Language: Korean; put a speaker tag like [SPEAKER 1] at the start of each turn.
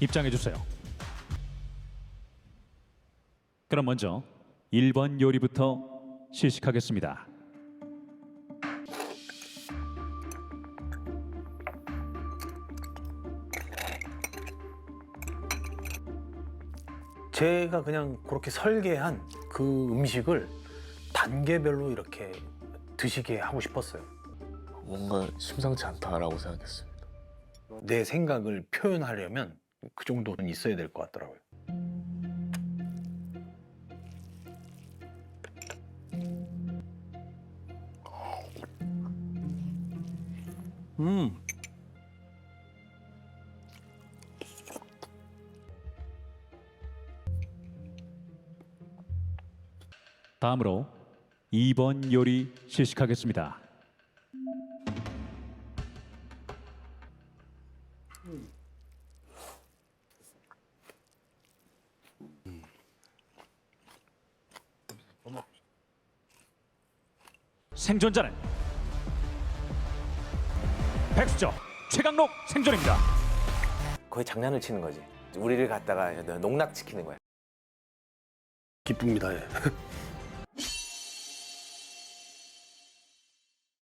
[SPEAKER 1] 입장해 주세요. 그럼 먼저 1번 요리부터 시식하겠습니다.
[SPEAKER 2] 제가 그냥 그렇게 설계한 그 음식을 단계별로 이렇게 드시게 하고 싶었어요.
[SPEAKER 3] 뭔가 심상치 않다라고 생각했습니다.
[SPEAKER 2] 내 생각을 표현하려면 그 정도는 있어야 될 것 같더라고요. 음,
[SPEAKER 1] 다음으로 2번 요리 시식하겠습니다. 생존자는 백수저 최강록 생존입니다.
[SPEAKER 4] 거의 장난을 치는 거지. 우리를 갖다가 농락시키는 거야.
[SPEAKER 2] 기쁩니다. 예.